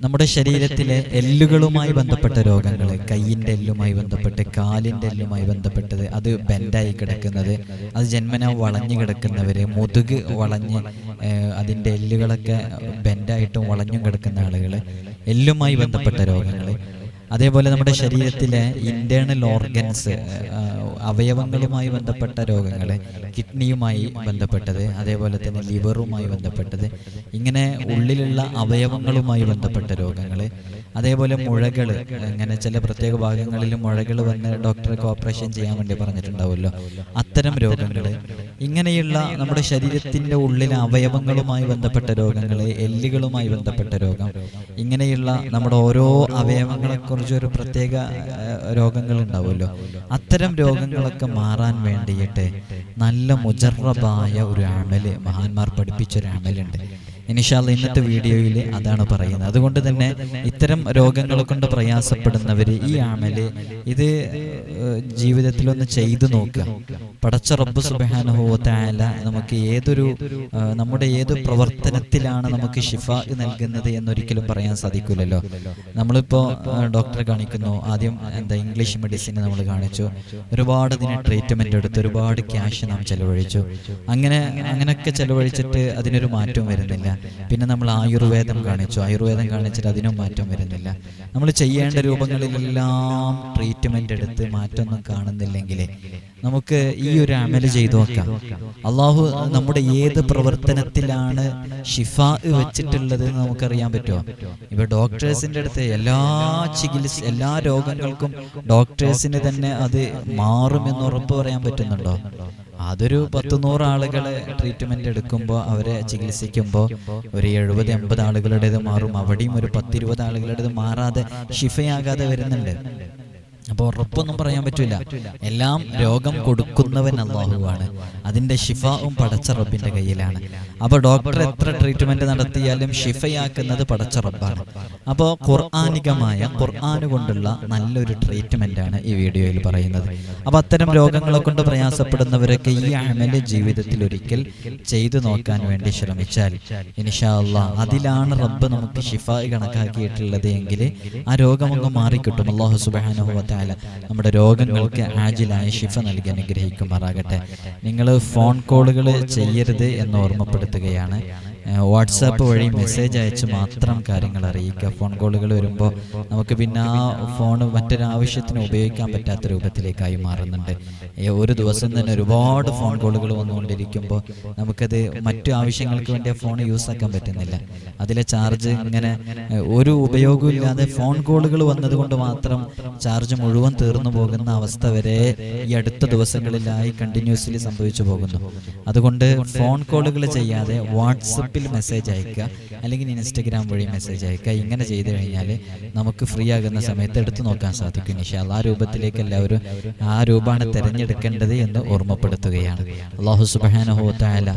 നമ്മുടെ ശരീരത്തിലെ എല്ലുകളുമായി ബന്ധപ്പെട്ട രോഗങ്ങൾ കയ്യിന്റെ എല്ലുമായി ബന്ധപ്പെട്ട് കാലിന്റെ എല്ലുമായി ബന്ധപ്പെട്ടത് അത് ബെൻഡായി കിടക്കുന്നത് അത് ജന്മന വളഞ്ഞു കിടക്കുന്നവർ മുതുക് വളഞ്ഞ് അതിന്റെ എല്ലുകളൊക്കെ ബെൻഡായിട്ടും വളഞ്ഞും കിടക്കുന്ന ആളുകൾ എല്ലുമായി ബന്ധപ്പെട്ട രോഗങ്ങൾ അതേപോലെ നമ്മുടെ ശരീരത്തിലെ ഇന്റേണൽ ഓർഗൻസ് അവയവങ്ങളുമായി ബന്ധപ്പെട്ട രോഗങ്ങൾ കിഡ്നിയുമായി ബന്ധപ്പെട്ടത് അതേപോലെ തന്നെ ലിവറുമായി ബന്ധപ്പെട്ടത് ഇങ്ങനെ ഉള്ളിലുള്ള അവയവങ്ങളുമായി ബന്ധപ്പെട്ട രോഗങ്ങൾ അതേപോലെ മുഴകൾ ഇങ്ങനെ ചില പ്രത്യേക ഭാഗങ്ങളിൽ മുഴകൾ വന്ന് ഡോക്ടർക്ക് ഓപ്പറേഷൻ ചെയ്യാൻ വേണ്ടി പറഞ്ഞിട്ടുണ്ടാവുമല്ലോ. അത്തരം രോഗങ്ങൾ ഇങ്ങനെയുള്ള നമ്മുടെ ശരീരത്തിന്റെ ഉള്ളിലെ അവയവങ്ങളുമായി ബന്ധപ്പെട്ട രോഗങ്ങളെ എല്ലുകളുമായി ബന്ധപ്പെട്ട രോഗം. ഇങ്ങനെയുള്ള നമ്മുടെ ഓരോ അവയവങ്ങളെ ഒരു പ്രത്യേക രോഗങ്ങൾ ഉണ്ടാവുമല്ലോ. അത്തരം രോഗങ്ങളൊക്കെ മാറാൻ വേണ്ടിയിട്ട് നല്ല മുജറബായ ഒരു അമൽ മഹാന്മാർ പഠിപ്പിച്ച ഒരു അമലുണ്ട് ഇനിഷാല്ല ഇന്നത്തെ വീഡിയോയിൽ അതാണ് പറയുന്നത്. അതുകൊണ്ട് തന്നെ ഇത്തരം രോഗങ്ങളെ കൊണ്ട് പ്രയാസപ്പെടുന്നവർ ഈ ആമൽ ഇത് ജീവിതത്തിലൊന്ന് ചെയ്തു നോക്കുക. പടച്ച റബ്ബ് സുബാനുഭവത്തായാല നമുക്ക് ഏതൊരു നമ്മുടെ ഏത് പ്രവർത്തനത്തിലാണ് നമുക്ക് ഷിഫ നൽകുന്നത് എന്നൊരിക്കലും പറയാൻ സാധിക്കില്ലല്ലോ നമ്മളിപ്പോൾ ഡോക്ടറെ കാണിക്കുന്നു. ആദ്യം എന്താ ഇംഗ്ലീഷ് മെഡിസിൻ നമ്മൾ കാണിച്ചു. ഒരുപാട് ഇതിന് ട്രീറ്റ്മെന്റ് എടുത്ത് ഒരുപാട് ക്യാഷ് നാം ചെലവഴിച്ചു. അങ്ങനെ അങ്ങനെയൊക്കെ ചെലവഴിച്ചിട്ട് അതിനൊരു മാറ്റവും വരുന്നില്ല. പിന്നെ നമ്മൾ ആയുർവേദം കാണിച്ചു. ആയുർവേദം കാണിച്ചിട്ട് അതിനും മാറ്റം വരുന്നില്ല. നമ്മൾ ചെയ്യേണ്ട രൂപങ്ങളിലെല്ലാം ട്രീറ്റ്മെന്റ് എടുത്ത് മാറ്റമൊന്നും കാണുന്നില്ലെങ്കിൽ നമുക്ക് ഈ ഒരു അമൽ ചെയ്തു നോക്കാം. അള്ളാഹു നമ്മുടെ ഏത് പ്രവർത്തനത്തിലാണ് ഷിഫ വെച്ചിട്ടുള്ളത് എന്ന് നമുക്കറിയാൻ പറ്റുമോ? ഇപ്പൊ ഡോക്ടേഴ്സിന്റെ അടുത്ത് എല്ലാ ചികിത്സ എല്ലാ രോഗങ്ങൾക്കും ഡോക്ടേഴ്സിന് തന്നെ അത് മാറുമെന്ന് ഉറപ്പ് പറയാൻ പറ്റുന്നുണ്ടോ? അതൊരു പത്ത് നൂറ് ആളുകളെ ട്രീറ്റ്മെന്റ് എടുക്കുമ്പോൾ അവരെ ചികിത്സിക്കുമ്പോൾ ഒരു എഴുപത് എൺപത് ആളുകളുടേത് മാറും. അവിടെയും ഒരു പത്തിരുപത് ആളുകളുടേത് മാറാതെ ഷിഫയാകാതെ വരുന്നുണ്ട്. അപ്പോൾ ഉറപ്പൊന്നും പറയാൻ പറ്റില്ല എല്ലാം രോഗം കൊടുക്കുന്നവൻ അള്ളാഹുവാണ്. അതിന്റെ ഷിഫാവും പടച്ച റബ്ബിന്റെ കയ്യിലാണ്. അപ്പോൾ ഡോക്ടർ എത്ര ട്രീറ്റ്മെന്റ് നടത്തിയാലും ഷിഫയാക്കുന്നത് പടച്ച റബ്ബാണ്. അപ്പോൾ ഖുർആാനികമായ ഖുർആാന് കൊണ്ടുള്ള നല്ലൊരു ട്രീറ്റ്മെന്റ് ആണ് ഈ വീഡിയോയിൽ പറയുന്നത്. അപ്പോൾ അത്തരം രോഗങ്ങളെ കൊണ്ട് പ്രയാസപ്പെടുന്നവരൊക്കെ ഈ അമൽ ജീവിതത്തിൽ ഒരിക്കൽ ചെയ്തു നോക്കാൻ വേണ്ടി ശ്രമിച്ചാൽ അള്ളാ അതിലാണ് റബ്ബ് നമുക്ക് ഷിഫ കണക്കാക്കിയിട്ടുള്ളത് എങ്കിൽ ആ രോഗമൊക്കെ മാറിക്കിട്ടും. അള്ളാഹു സുബാനുഭവത്താല നമ്മുടെ രോഗങ്ങൾക്ക് ആജിലായ ശിഫ നൽകി അനുഗ്രഹിക്കുമാറാകട്ടെ. നിങ്ങൾ ഫോൺ കോളുകൾ ചെയ്യരുത് എന്ന് ഓർമ്മപ്പെടുത്തുകയാണ്. വാട്സാപ്പ് വഴി മെസ്സേജ് അയച്ച് മാത്രം കാര്യങ്ങൾ അറിയിക്കുക. ഫോൺ കോളുകൾ വരുമ്പോൾ നമുക്ക് പിന്നെ ആ ഫോൺ മറ്റൊരാവശ്യത്തിന് ഉപയോഗിക്കാൻ പറ്റാത്ത രൂപത്തിലേക്കായി മാറുന്നുണ്ട്. ഒരു ദിവസം തന്നെ ഒരുപാട് ഫോൺ കോളുകൾ വന്നുകൊണ്ടിരിക്കുമ്പോൾ നമുക്കത് മറ്റു ആവശ്യങ്ങൾക്ക് വേണ്ടി ഫോൺ യൂസ് ആക്കാൻ പറ്റുന്നില്ല. അതിലെ ചാർജ് ഇങ്ങനെ ഒരു ഉപയോഗവും ഇല്ലാതെ ഫോൺ കോളുകൾ വന്നതുകൊണ്ട് മാത്രം ചാർജ് മുഴുവൻ തീർന്നു പോകുന്ന അവസ്ഥ വരെ ഈ അടുത്ത ദിവസങ്ങളിലായി കണ്ടിന്യൂസ്ലി സംഭവിച്ചു പോകുന്നു. അതുകൊണ്ട് ഫോൺ കോളുകൾ ചെയ്യാതെ വാട്സപ്പിൽ മെസ്സേജ് അയക്കുക അല്ലെങ്കിൽ ഇൻസ്റ്റഗ്രാം വഴി മെസ്സേജ് അയക്കുക. ഇങ്ങനെ ചെയ്തു കഴിഞ്ഞാൽ നമുക്ക് ഫ്രീ ആകുന്ന സമയത്ത് എടുത്തു നോക്കാൻ സാധിക്കും. നിഷാൽ ആ രൂപത്തിലേക്ക് എല്ലാവരും ആ രൂപമാണ് തിരഞ്ഞെടുക്കേണ്ടത് എന്ന് ഓർമ്മപ്പെടുത്തുകയാണ്. അള്ളാഹു സുബാനഹോത്തായാല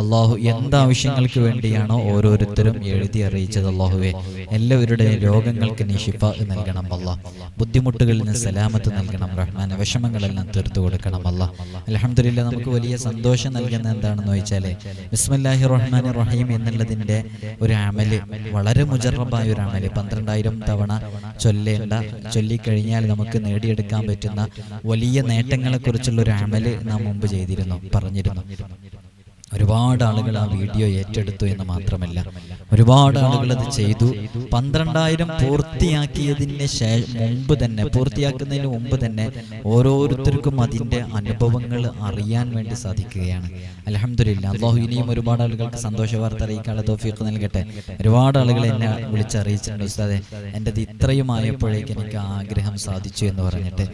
അള്ളാഹു എന്താവശ്യങ്ങൾക്ക് വേണ്ടിയാണോ ഓരോരുത്തരും എഴുതി അറിയിച്ചത് അള്ളാഹുവെ. എല്ലാവരുടെയും രോഗങ്ങൾക്ക് നീ ഷിഫ നൽകണം അല്ല ബുദ്ധിമുട്ടുകളിൽ നിന്ന് സലാമത്ത് നൽകണം. റഹ്മാൻ വിഷമങ്ങളെല്ലാം തീർത്തു കൊടുക്കണം അല്ല അലഹമില്ല നമുക്ക് വലിയ സന്തോഷം നൽകുന്ന എന്താണെന്ന് ചോദിച്ചാലേ ബിസ്മല്ലാഹി റഹ്മാൻ റഹീം എന്നുള്ളതിന്റെ ഒരു അമൽ വളരെ മുജറബായ ഒരു അമൽ. പന്ത്രണ്ടായിരം തവണ ചൊല്ലേണ്ട ചൊല്ലിക്കഴിഞ്ഞാൽ നമുക്ക് നേടിയെടുക്കാൻ പറ്റുന്ന വലിയ നേട്ടങ്ങളെക്കുറിച്ചുള്ള ഒരു അമൽ നാം മുമ്പ് ചെയ്തിരുന്നു പറഞ്ഞിരുന്നു. ഒരുപാട് ആളുകൾ ആ വീഡിയോ ഏറ്റെടുത്തു എന്ന് മാത്രമല്ല. ഒരുപാട് ആളുകൾ അത് ചെയ്തു. പന്ത്രണ്ടായിരം പൂർത്തിയാക്കിയതിന് ശേഷം മുമ്പ് തന്നെ പൂർത്തിയാക്കുന്നതിന് മുമ്പ് തന്നെ ഓരോരുത്തർക്കും അതിന്റെ അനുഭവങ്ങൾ അറിയാൻ വേണ്ടി സാധിക്കുകയാണ്. അലഹമില്ല അള്ളാഹു ഇനിയും ഒരുപാട് ആളുകൾക്ക് സന്തോഷ വാർത്ത അറിയിക്കാനുള്ള തോഫീക്ക് നൽകട്ടെ. ഒരുപാട് ആളുകൾ എന്നെ വിളിച്ചറിയിച്ചിട്ടുണ്ട് ഉസ്താദെ. എന്റെ ഇത്രയും ആയപ്പോഴേക്ക് എനിക്ക് ആഗ്രഹം സാധിച്ചു എന്ന് പറഞ്ഞിട്ട്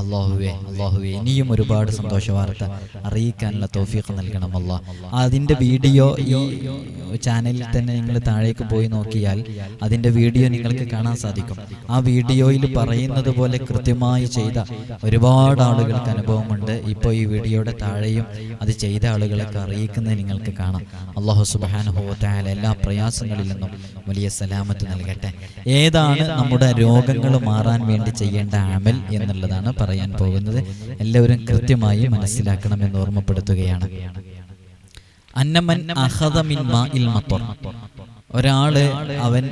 അള്ളാഹുവെ അള്ളാഹുവെ ഇനിയും ഒരുപാട് സന്തോഷ വാർത്ത അറിയിക്കാനുള്ള തോഫീക്ക് നൽകണം അല്ലാ അതിന്റെ വീഡിയോ ഈ ചാനലിൽ തന്നെ നിങ്ങൾ താഴേക്ക് പോയി നോക്കിയാൽ അതിന്റെ വീഡിയോ നിങ്ങൾക്ക് കാണാൻ സാധിക്കും. ആ വീഡിയോയിൽ പറയുന്നത് പോലെ കൃത്യമായി ചെയ്ത ഒരുപാട് ആളുകൾക്ക് അനുഭവമുണ്ട്. ഇപ്പോൾ ഈ വീഡിയോയുടെ താഴെയും അത് ചെയ്ത ആളുകളൊക്കെ അറിയിക്കുന്നത് നിങ്ങൾക്ക് കാണാം. അള്ളാഹു സുബാന എല്ലാ പ്രയാസങ്ങളിൽ നിന്നും വലിയ സലാമത്ത് നൽകട്ടെ. ഏതാണ് നമ്മുടെ രോഗങ്ങൾ മാറാൻ വേണ്ടി ചെയ്യേണ്ട അമൽ എന്നുള്ളതാണ് പറയാൻ പോകുന്നത്. എല്ലാവരും കൃത്യമായി മനസ്സിലാക്കണമെന്ന് ഓർമ്മപ്പെടുത്തുകയാണ്. അന്നമൻ മാഇൽ ഒരാൾ അവൻ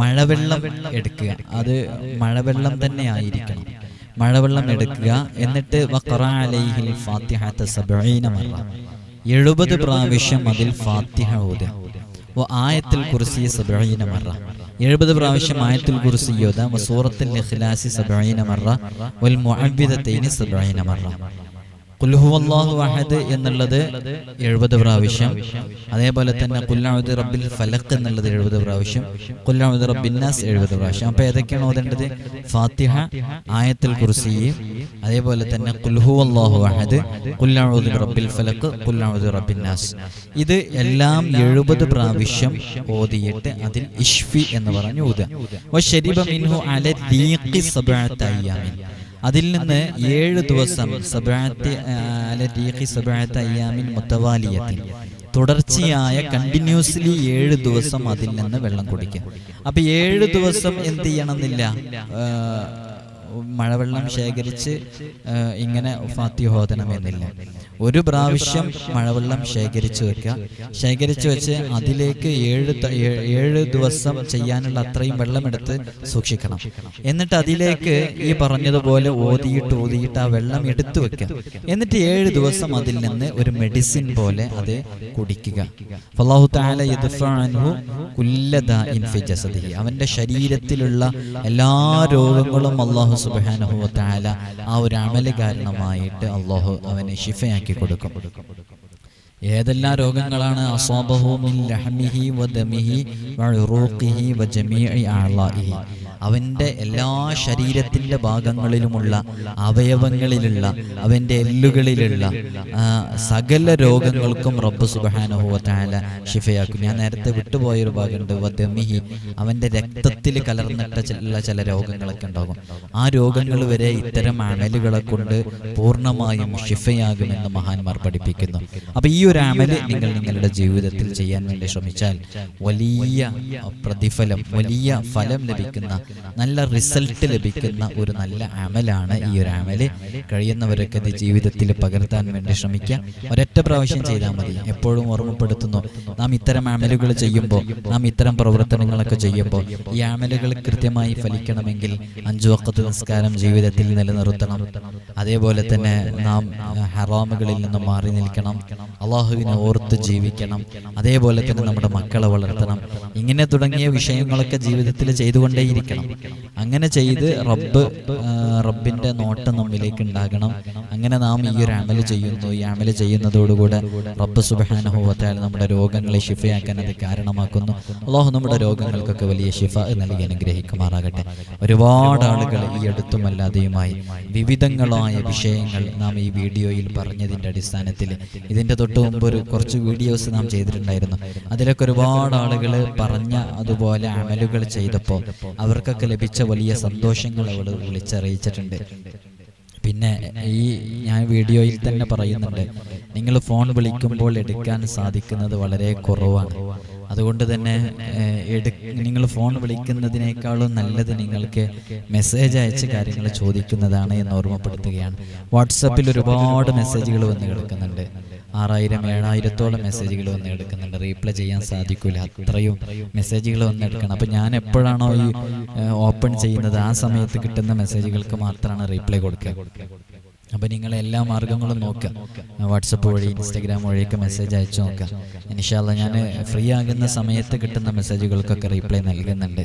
മഴവെള്ളം എടുക്കുക. അത് മഴവെള്ളം തന്നെ ആയിരിക്കണം. മഴവെള്ളം എടുക്കുക. എന്നിട്ട് ഫാത്തിഹത്ത മറ. എഴുപത് പ്രാവശ്യം അതിൽ ഫാത്തിഹ ഓതുക. ആയത്തുൽ കുർസി സബഈന മറ. എഴുപത് പ്രാവശ്യം ആയത്തുൽ കുറിച്ച് ഓതുക സൂറത്തിൽ ഇഖ്ലാസി സബഈന മറ. വൽ മുഅവ്വിദതൈനി സബഈന മറ. അഹദ് എന്നുള്ളത് എഴുപത് പ്രാവശ്യം. അതേപോലെ തന്നെ കുല്ലാമുദ് റബ്ബിൽ ഫലക്ക് എന്നുള്ളത് എഴുപത് പ്രാവശ്യം. കുല്ലാമുദ് റബ്ബിന്നാസ് എഴുപത് പ്രാവശ്യം. അപ്പൊ ഏതൊക്കെയാണ് ഓതേണ്ടത്? ഫാത്തിഹ ആയത്തുൽ കുർസി അതേപോലെ തന്നെ കുൽഹുവല്ലാഹു അഹദ് കുല്ലാവുദ് റബ്ബിൽ ഫലക്ക് കുല്ലാമുദ് റബ്ബിന്നാസ് ഇത് എല്ലാം എഴുപത് പ്രാവശ്യം ഓതിയിട്ട് അതിൽ ഇഷ്ഫി എന്ന് പറഞ്ഞു ഊതുക അതിൽ നിന്ന് ഏഴ് ദിവസം അയ്യാമിൻ മുത്തവാലിയത്തിൻ തുടർച്ചയായ കണ്ടിന്യൂസ്ലി ഏഴ് ദിവസം അതിൽ നിന്ന് വെള്ളം കുടിക്കുക അപ്പൊ ഏഴ് ദിവസം എന്ത് ചെയ്യണമെന്നില്ല. മഴവെള്ളം ശേഖരിച്ച് ഇങ്ങനെ ഫാത്തിഹോദനം എന്നില്ല ഒരു പ്രാവശ്യം മഴവെള്ളം ശേഖരിച്ചു വെക്കുക. ശേഖരിച്ചു വെച്ച് അതിലേക്ക് ഏഴ് ഏഴ് ദിവസം ചെയ്യാനുള്ള അത്രയും വെള്ളമെടുത്ത് സൂക്ഷിക്കണം. എന്നിട്ട് അതിലേക്ക് ഈ പറഞ്ഞതുപോലെ ഓതിയിട്ട് ഓതിയിട്ട് ആ വെള്ളം എടുത്തു വെക്കുക. എന്നിട്ട് ഏഴ് ദിവസം അതിൽ നിന്ന് ഒരു മെഡിസിൻ പോലെ അത് കുടിക്കുക. അവന്റെ ശരീരത്തിലുള്ള എല്ലാ രോഗങ്ങളും അല്ലാഹു വ ആ ഒരു അമല കാരണമായിട്ട് അള്ളാഹു അവനെ ശിഫയാക്കി കൊടുക്കും. ഏതെല്ലാം രോഗങ്ങളാണ് അസോബഹു അവന്റെ എല്ലാ ശരീരത്തിന്റെ ഭാഗങ്ങളിലുമുള്ള അവയവങ്ങളിലുള്ള അവന്റെ എല്ലുകളിലുള്ള സകല രോഗങ്ങൾക്കും റബ്ബ് തആല ശിഫയാക്കും. ഞാൻ നേരത്തെ വിട്ടുപോയൊരു ഭാഗമുണ്ട്. വധമിഹി അവന്റെ രക്തത്തിൽ കലർന്നിട്ട ചില ചില രോഗങ്ങളൊക്കെ ഉണ്ടാകും. ആ രോഗങ്ങൾ വരെ ഇത്തരം അമലുകളെ കൊണ്ട് പൂർണമായും ശിഫയാകുമെന്ന് മഹാന്മാർ പഠിപ്പിക്കുന്നു. അപ്പം ഈ ഒരു അമൽ നിങ്ങൾ നിങ്ങളുടെ ജീവിതത്തിൽ ചെയ്യാൻ വേണ്ടി ശ്രമിച്ചാൽ വലിയ പ്രതിഫലം വലിയ ഫലം ലഭിക്കുന്ന നല്ല റിസൾട്ട് ലഭിക്കുന്ന ഒരു നല്ല അമലാണ് ഈ ഒരു അമൽ. കഴിയുന്നവരൊക്കെ ഇത് ജീവിതത്തിൽ പകർത്താൻ വേണ്ടി ശ്രമിക്കുക. ഒരൊറ്റ പ്രാവശ്യം ചെയ്താൽ മതി. എപ്പോഴും ഓർമ്മപ്പെടുത്തുന്നു. നാം ഇത്തരം അമലുകൾ ചെയ്യുമ്പോൾ നാം ഇത്തരം പ്രവർത്തനങ്ങളൊക്കെ ചെയ്യുമ്പോൾ ഈ അമലുകൾ കൃത്യമായി ഫലിക്കണമെങ്കിൽ അഞ്ചു വക്കത്ത് നിസ്കാരം ജീവിതത്തിൽ നിലനിർത്തണം. അതേപോലെ തന്നെ നാം ഹറോമുകളിൽ ഹറാമുകളിൽ നിന്ന് മാറി നിൽക്കണം. അള്ളാഹുവിനെ ഓർത്ത് ജീവിക്കണം. അതേപോലെ തന്നെ നമ്മുടെ മക്കളെ വളർത്തണം. ഇങ്ങനെ തുടങ്ങിയ വിഷയങ്ങളൊക്കെ ജീവിതത്തിൽ ചെയ്തുകൊണ്ടേയിരിക്കണം. അങ്ങനെ ചെയ്ത് റബ്ബ് റബ്ബിന്റെ നോട്ടം നമ്മിലേക്ക് ഉണ്ടാകണം. അങ്ങനെ നാം ഈ ഒരു അമൽ ചെയ്യുന്നു. ഈ അമൽ ചെയ്യുന്നതോടുകൂടെ റബ്ബ് സുബാനുഭവത്താൽ നമ്മുടെ രോഗങ്ങളെ ഷിഫയാക്കാൻ അത് കാരണമാക്കുന്നു. അള്ളാഹു നമ്മുടെ രോഗങ്ങൾക്കൊക്കെ വലിയ ഷിഫ നൽകി അനുഗ്രഹിക്കുമാറാകട്ടെ. ഒരുപാട് ആളുകൾ ഈ അടുത്തുമല്ലാതെയുമായി വിവിധങ്ങളായ വിഷയങ്ങൾ നാം ഈ വീഡിയോയിൽ പറഞ്ഞതിന്റെ അടിസ്ഥാനത്തിൽ ഇതിന്റെ തൊട്ട് മുമ്പ് ഒരു കുറച്ച് വീഡിയോസ് നാം ചെയ്തിട്ടുണ്ടായിരുന്നു. അതിലൊക്കെ ഒരുപാട് ആളുകൾ പറഞ്ഞ അതുപോലെ അമലുകൾ ചെയ്തപ്പോൾ അവർക്കൊക്കെ ലഭിച്ച വലിയ സന്തോഷങ്ങൾ അവൾ വിളിച്ചറിയിച്ചിട്ടുണ്ട് പിന്നെ ഈ ഞാൻ വീഡിയോയിൽ തന്നെ പറയുന്നുണ്ട് നിങ്ങൾ ഫോൺ വിളിക്കുമ്പോൾ എടുക്കാൻ സാധിക്കുന്നത് വളരെ കുറവാണ്. അതുകൊണ്ട് തന്നെ നിങ്ങൾ ഫോൺ വിളിക്കുന്നതിനേക്കാളും നല്ലത് നിങ്ങൾക്ക് മെസ്സേജ് അയച്ച് കാര്യങ്ങൾ ചോദിക്കുന്നതാണ് എന്ന് ഓർമ്മപ്പെടുത്തുകയാണ്. വാട്സപ്പിൽ ഒരുപാട് മെസ്സേജുകൾ വന്ന് കിടക്കുന്നുണ്ട്. ആറായിരം ഏഴായിരത്തോളം മെസ്സേജുകൾ വന്ന് എടുക്കുന്നുണ്ട് റീപ്ലൈ ചെയ്യാൻ സാധിക്കില്ല അത്രയും മെസ്സേജുകൾ വന്ന് എടുക്കണം അപ്പം ഞാൻ എപ്പോഴാണോ ഈ ഓപ്പൺ ചെയ്യുന്നത് ആ സമയത്ത് കിട്ടുന്ന മെസ്സേജുകൾക്ക് മാത്രമാണ് റീപ്ലൈ കൊടുക്കുക. അപ്പം നിങ്ങൾ എല്ലാ മാർഗങ്ങളും നോക്കുക. വാട്സപ്പ് വഴി ഇൻസ്റ്റാഗ്രാം വഴിയൊക്കെ മെസ്സേജ് അയച്ചു നോക്കുക. ഇനിഷാല്ല ഞാൻ ഫ്രീ ആകുന്ന സമയത്ത് കിട്ടുന്ന മെസ്സേജുകൾക്കൊക്കെ റീപ്ലൈ നൽകുന്നുണ്ട്.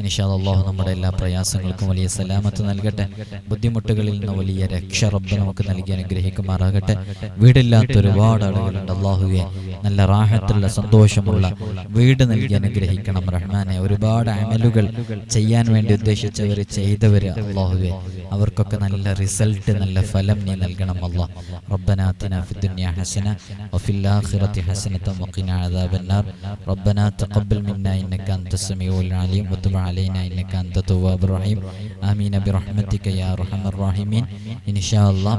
ഇനിഷാല്ല അള്ളാഹു നമ്മുടെ എല്ലാ പ്രയാസങ്ങൾക്കും വലിയ സലാമത്ത് നൽകട്ടെ. ബുദ്ധിമുട്ടുകളിൽ നിന്ന് വലിയ രക്ഷ റബ്ബ് നമുക്ക് നൽകി അനുഗ്രഹിക്കുമാറാകട്ടെ. വീടില്ലാത്ത ഒരുപാട് ആളുകളുണ്ട് അള്ളാഹുവെ. നല്ല റാഹത്തുള്ള സന്തോഷമുള്ള വീട് നൽകി അനുഗ്രഹിക്കണം റഹ്മാനെ. ഒരുപാട് അമലുകൾ ചെയ്യാൻ വേണ്ടി ഉദ്ദേശിച്ചവർ ചെയ്തവർ അള്ളാഹുവെ. അവർക്കൊക്കെ നല്ല റിസൾട്ട് നല്ല ഫലം നീ നൽകണം അല്ലാ ربنا آتنا في الدنيا حسنة وفي الآخرة حسنة وقنا عذاب النار ربنا تقبل منا إنك أنت السميع العليم وتب علينا إنك أنت التواب الرحيم آمين برحمتك يا أرحم الراحمين إن شاء الله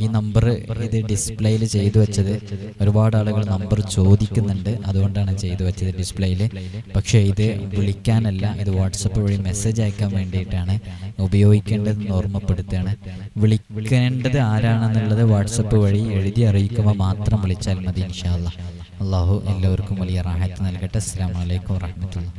ഈ നമ്പർ ഇത് ഡിസ്പ്ലേയിൽ ചെയ്തു വെച്ചത് ഒരുപാട് ആളുകൾ നമ്പർ ചോദിക്കുന്നുണ്ട് അതുകൊണ്ടാണ് ചെയ്തു വെച്ചത് ഡിസ്പ്ലേയിൽ പക്ഷേ ഇത് വിളിക്കാനല്ല ഇത് വാട്സപ്പ് വഴി മെസ്സേജ് അയക്കാൻ വേണ്ടിയിട്ടാണ് ഉപയോഗിക്കേണ്ടതെന്ന് ഓർമ്മപ്പെടുത്തുകയാണ് വിളിക്കേണ്ട ക്ഷണിക്കേണ്ടത് ആരാണെന്നുള്ളത് വാട്സപ്പ് വഴി എഴുതി അറിയിക്കുമ്പോൾ മാത്രം വിളിച്ചാൽ മതി ഇൻഷാല്ല അള്ളാഹു എല്ലാവർക്കും വലിയ റാഹത്ത് നൽകട്ടെ. അസ്സാം വലൈക്കും വാഹമത്തുള്ള